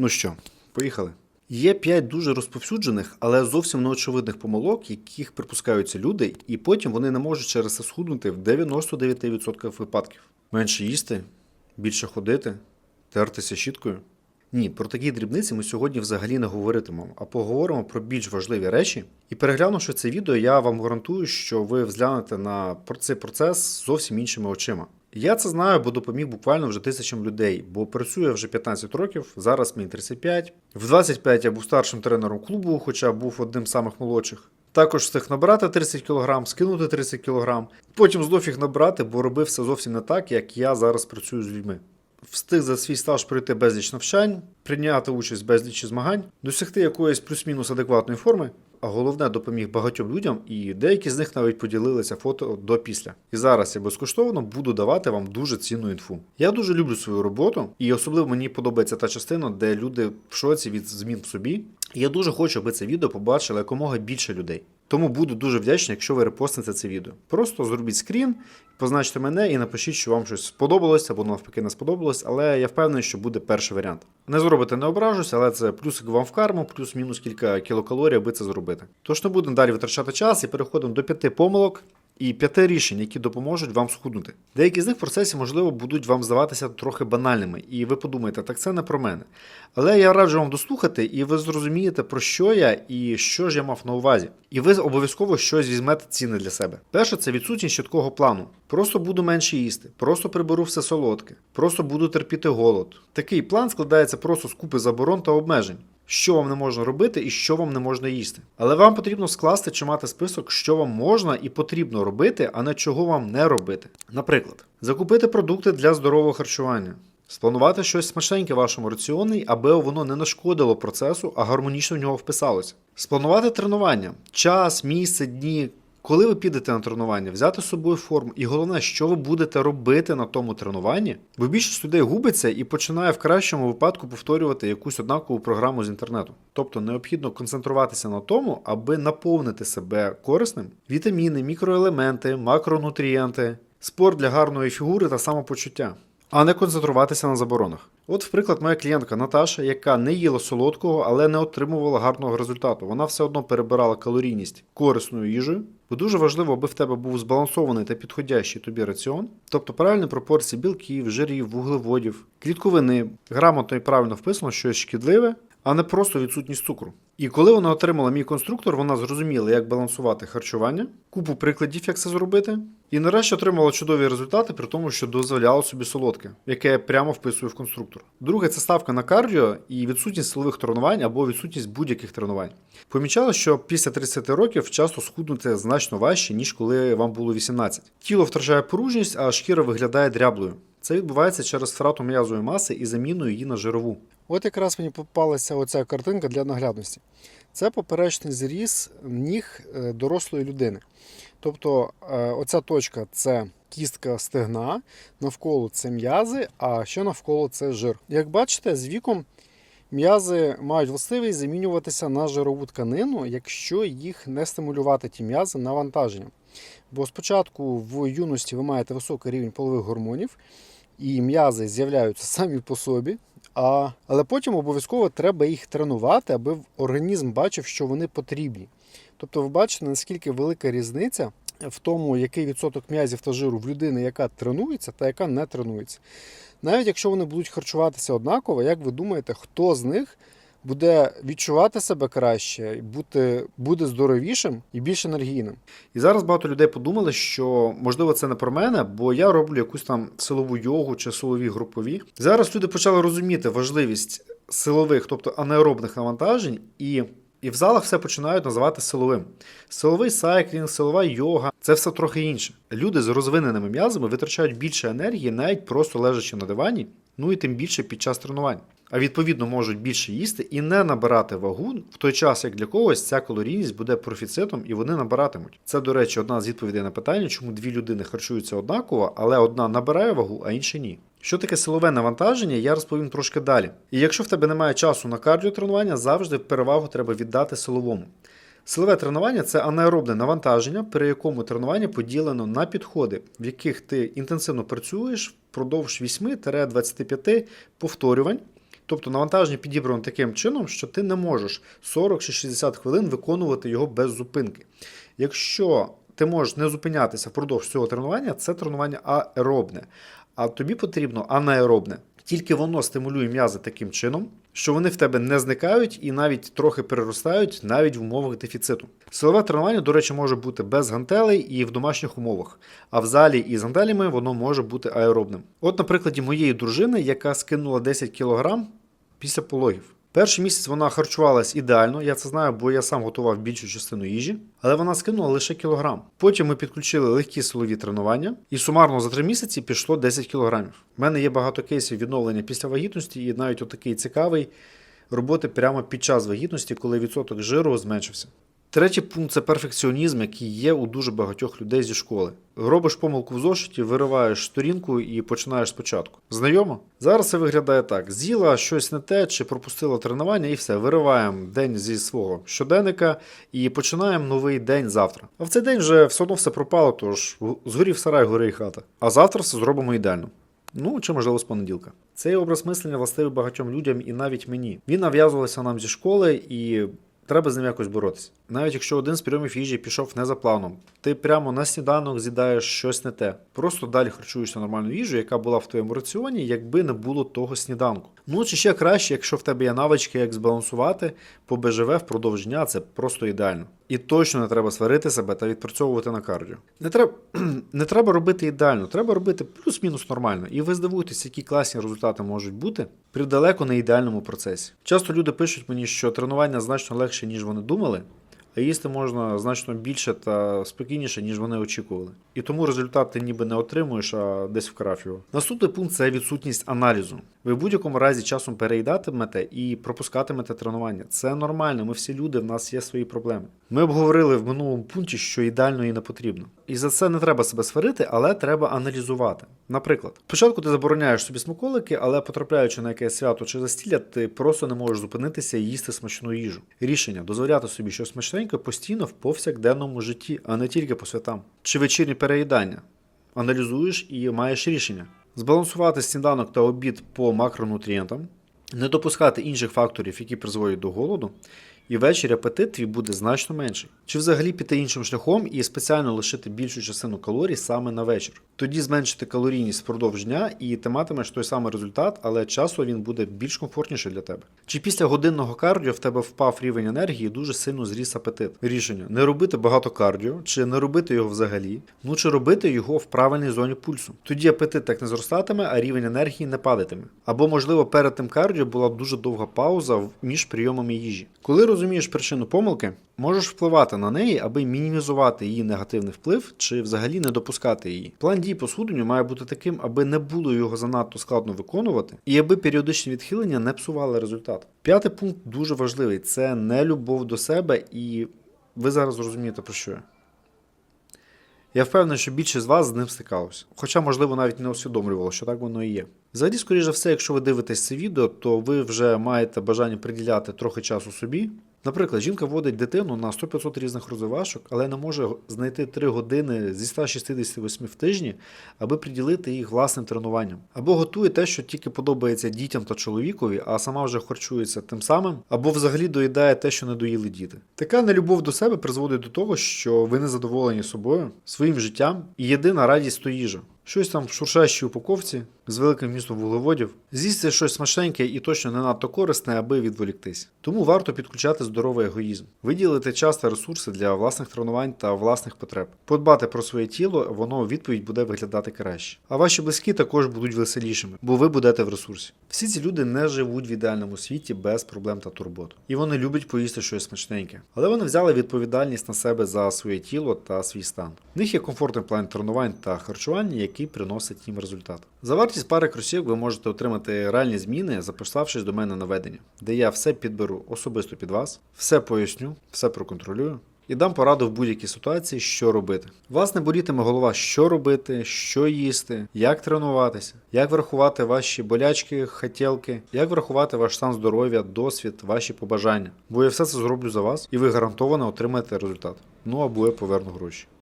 Ну що, поїхали. Є 5 дуже розповсюджених, але зовсім неочевидних помилок, яких припускаються люди, і потім вони не можуть через це схуднути в 99% випадків. Менше їсти, більше ходити, тертися щіткою. Ні, про такі дрібниці ми сьогодні взагалі не говоритимемо, а поговоримо про більш важливі речі. І переглянувши це відео, я вам гарантую, що ви взглянете на цей процес зовсім іншими очима. Я це знаю, бо допоміг буквально вже тисячам людей, бо працюю вже 15 років, зараз мені 35. В 25 я був старшим тренером клубу, хоча був одним з самих молодших. Також встиг набрати 30 кг, скинути 30 кг, потім знов їх набрати, бо робив все зовсім не так, як я зараз працюю з людьми. Встиг за свій стаж пройти безліч навчань, прийняти участь в безлічі змагань, досягти якоїсь плюс-мінус адекватної форми, а головне допоміг багатьом людям, і деякі з них навіть поділилися фото до після. І зараз я безкоштовно буду давати вам дуже цінну інфу. Я дуже люблю свою роботу, і особливо мені подобається та частина, де люди в шоці від змін в собі. Я дуже хочу, аби це відео побачили якомога більше людей. Тому буду дуже вдячний, якщо ви репостите це відео. Просто зробіть скрін, позначте мене і напишіть, що вам щось сподобалось або навпаки не сподобалось, але я впевнений, що буде перший варіант. Не зробите, не ображусь, але це плюсик вам в карму, плюс-мінус кілька кілокалорій, аби це зробити. Тож не будемо далі витрачати час і переходимо до п'яти помилок. І п'яти рішень, які допоможуть вам схуднути. Деякі з них в процесі, можливо, будуть вам здаватися трохи банальними, і ви подумаєте, так це не про мене. Але я раджу вам дослухати, і ви зрозумієте, про що я і що ж я мав на увазі. І ви обов'язково щось візьмете цінне для себе. Перше, це відсутність чіткого плану. Просто буду менше їсти, просто приберу все солодке, просто буду терпіти голод. Такий план складається просто з купи заборон та обмежень. Що вам не можна робити і що вам не можна їсти. Але вам потрібно скласти чи мати список, що вам можна і потрібно робити, а не чого вам не робити. Наприклад, закупити продукти для здорового харчування, спланувати щось смачненьке вашому раціоні, аби воно не нашкодило процесу, а гармонічно в нього вписалося. Спланувати тренування, час, місце, дні. Коли ви підете на тренування, взяти з собою форму, і головне, що ви будете робити на тому тренуванні, бо більшість людей губиться і починає в кращому випадку повторювати якусь однакову програму з інтернету. Тобто необхідно концентруватися на тому, аби наповнити себе корисним вітаміни, мікроелементи, макронутрієнти, спорт для гарної фігури та самопочуття, а не концентруватися на заборонах. От, в приклад, моя клієнтка Наташа, яка не їла солодкого, але не отримувала гарного результату. Вона все одно перебирала калорійність корисною їжею. Бо дуже важливо, аби в тебе був збалансований та підходящий тобі раціон, тобто правильні пропорції білків, жирів, вуглеводів, клітковини, грамотно і правильно вписано щось шкідливе, а не просто відсутність цукру. І коли вона отримала мій конструктор, вона зрозуміла, як балансувати харчування, купу прикладів, як це зробити, і нарешті отримала чудові результати, при тому, що дозволяла собі солодке, яке я прямо вписую в конструктор. Друге, це ставка на кардіо і відсутність силових тренувань або відсутність будь-яких тренувань. Помічала, що після 30 років часто схуднути значно важче, ніж коли вам було 18. Тіло втрачає поружність, а шкіра виглядає дряблою. Це відбувається через втрату м'язової маси і заміну її на жирову. От якраз мені попалася оця картинка для наглядності. Це поперечний зріз ніг е, дорослої людини. Тобто е, оця точка це кістка стегна, навколо це м'язи, а ще навколо це жир. Як бачите, з віком м'язи мають властивість замінюватися на жирову тканину, якщо їх не стимулювати ті м'язи навантаженням. Бо спочатку в юності ви маєте високий рівень полових гормонів, і м'язи з'являються самі по собі. А, але потім обов'язково треба їх тренувати, аби організм бачив, що вони потрібні. Тобто, ви бачите, наскільки велика різниця в тому, який відсоток м'язів та жиру в людини, яка тренується та яка не тренується. Навіть якщо вони будуть харчуватися однаково, як ви думаєте, хто з них буде відчувати себе краще, бути, буде здоровішим і більш енергійним? І зараз багато людей подумали, що можливо це не про мене, бо я роблю якусь там силову йогу чи силові групові. Зараз люди почали розуміти важливість силових, тобто анаеробних навантажень, і, і в залах все починають називати силовим. Силовий сайклінг, силова йога це все трохи інше. Люди з розвиненими м'язами витрачають більше енергії, навіть просто лежачи на дивані, ну і тим більше під час тренувань. А відповідно можуть більше їсти і не набирати вагу в той час, як для когось ця калорійність буде профіцитом і вони набиратимуть. Це, до речі, одна з відповідей на питання, чому дві людини харчуються однаково, але одна набирає вагу, а інша ні. Що таке силове навантаження, я розповім трошки далі. І якщо в тебе немає часу на кардіотренування, завжди перевагу треба віддати силовому. Силове тренування це анаеробне навантаження, при якому тренування поділено на підходи, в яких ти інтенсивно працюєш впродовж 8-25 повторювань Тобто навантаження підібрано таким чином, що ти не можеш 40 чи 60 хвилин виконувати його без зупинки. Якщо ти можеш не зупинятися впродовж цього тренування, це тренування аеробне. А тобі потрібно анаеробне. Тільки воно стимулює м'язи таким чином, що вони в тебе не зникають і навіть трохи переростають навіть в умовах дефіциту. Силове тренування, до речі, може бути без гантелей і в домашніх умовах, а в залі із гантелями воно може бути аеробним. От, на прикладі моєї дружини, яка скинула 10 кг після пологів. Перший місяць вона харчувалась ідеально, я це знаю, бо я сам готував більшу частину їжі, але вона скинула лише кілограм. Потім ми підключили легкі силові тренування, і сумарно за 3 місяці пішло 10 кілограмів. У мене є багато кейсів відновлення після вагітності, і навіть отакий цікавий роботи прямо під час вагітності, коли відсоток жиру зменшився. Третій пункт це перфекціонізм, який є у дуже багатьох людей зі школи. Робиш помилку в зошиті, вириваєш сторінку і починаєш спочатку. Знайомо? Зараз це виглядає так: з'їла щось не те, чи пропустила тренування, і все. Вириваємо день зі свого щоденника і починаємо новий день завтра. А в цей день вже все одно все пропало, тож згорів сарай, гори і хата. А завтра все зробимо ідеально. Ну, чи можливо з понеділка. Цей образ мислення властивий багатьом людям і навіть мені. Він нав'язувався нам зі школи і. Треба з ним якось боротися. Навіть якщо один з прийомів їжі пішов не за планом, ти прямо на сніданок з'їдаєш щось не те. Просто далі харчуєшся нормальною їжею, яка була в твоєму раціоні, якби не було того сніданку. Ну чи ще краще, якщо в тебе є навички, як збалансувати по БЖВ впродовж дня, це просто ідеально. І точно не треба сварити себе та відпрацьовувати на кардіо. Не треба, не треба робити ідеально, треба робити плюс-мінус нормально. І ви здивуєтесь, які класні результати можуть бути при далеко не ідеальному процесі. Часто люди пишуть мені, що тренування значно легше, ніж вони думали, їсти можна значно більше та спокійніше, ніж вони очікували. І тому результат ти ніби не отримуєш, а десь вкрав його. Наступний пункт це відсутність аналізу. Ви в будь-якому разі часом переїдатимете і пропускатимете тренування. Це нормально, ми всі люди, в нас є свої проблеми. Ми обговорили в минулому пункті, що ідеально і не потрібно. І за це не треба себе сварити, але треба аналізувати. Наприклад, спочатку ти забороняєш собі смаколики, але потрапляючи на якесь свято чи застілля, ти просто не можеш зупинитися і їсти смачну їжу. Рішення дозволяти собі щось смачненьке постійно в повсякденному житті, а не тільки по святам. Чи вечірні переїдання. Аналізуєш і маєш рішення. Збалансувати сніданок та обід по макронутрієнтам, не допускати інших факторів, які призводять до голоду, і ввечері апетит твій буде значно менший. Чи взагалі піти іншим шляхом і спеціально лишити більшу частину калорій саме на вечір. Тоді зменшити калорійність впродовж дня, і ти матимеш той самий результат, але часу він буде більш комфортніший для тебе. Чи після годинного кардіо в тебе впав рівень енергії і дуже сильно зріс апетит? Рішення не робити багато кардіо, чи не робити його взагалі, ну чи робити його в правильній зоні пульсу. Тоді апетит так не зростатиме, а рівень енергії не падатиме. Або, можливо, перед тим кардіо була дуже довга пауза між прийомами їжі. Коли розумієш причину помилки, можеш впливати на неї, аби мінімізувати її негативний вплив чи взагалі не допускати її. План дій по схуденню має бути таким, аби не було його занадто складно виконувати, і аби періодичні відхилення не псували результат. П'ятий пункт дуже важливий це не любов до себе, і ви зараз зрозумієте про що я. Я впевнений, що більшість з вас з ним стикалося. Хоча, можливо, навіть не усвідомлювало, що так воно і є. Взагалі, скоріш за все, якщо ви дивитесь це відео, то ви вже маєте бажання приділяти трохи часу собі. Наприклад, жінка вводить дитину на 100-500 різних розвивашок, але не може знайти 3 години зі 168 в тижні, аби приділити їх власним тренуванням. Або готує те, що тільки подобається дітям та чоловікові, а сама вже харчується тим самим, або взагалі доїдає те, що не доїли діти. Така нелюбов до себе призводить до того, що ви не задоволені собою, своїм життям, і єдина радість то їжа. Щось там в шуршащій упаковці з великим вмістом вуглеводів. З'їсти щось смачненьке і точно не надто корисне, аби відволіктись. Тому варто підключати здоровий егоїзм, виділити час та ресурси для власних тренувань та власних потреб. Подбати про своє тіло, воно у відповідь буде виглядати краще. А ваші близькі також будуть веселішими, бо ви будете в ресурсі. Всі ці люди не живуть в ідеальному світі без проблем та турбот. І вони люблять поїсти щось смачненьке. Але вони взяли відповідальність на себе за своє тіло та свій стан. В них є комфортний план тренувань та харчування, який приносить їм результат. За вартість пари кросівок ви можете отримати реальні зміни, записавшись до мене на ведення, де я все підберу особисто під вас, все поясню, все проконтролюю. І дам пораду в будь-якій ситуації, що робити. Вас не болітиме голова, що робити, що їсти, як тренуватися, як врахувати ваші болячки, хотілки, як врахувати ваш стан здоров'я, досвід, ваші побажання. Бо я все це зроблю за вас, і ви гарантовано отримаєте результат. Ну або я поверну гроші.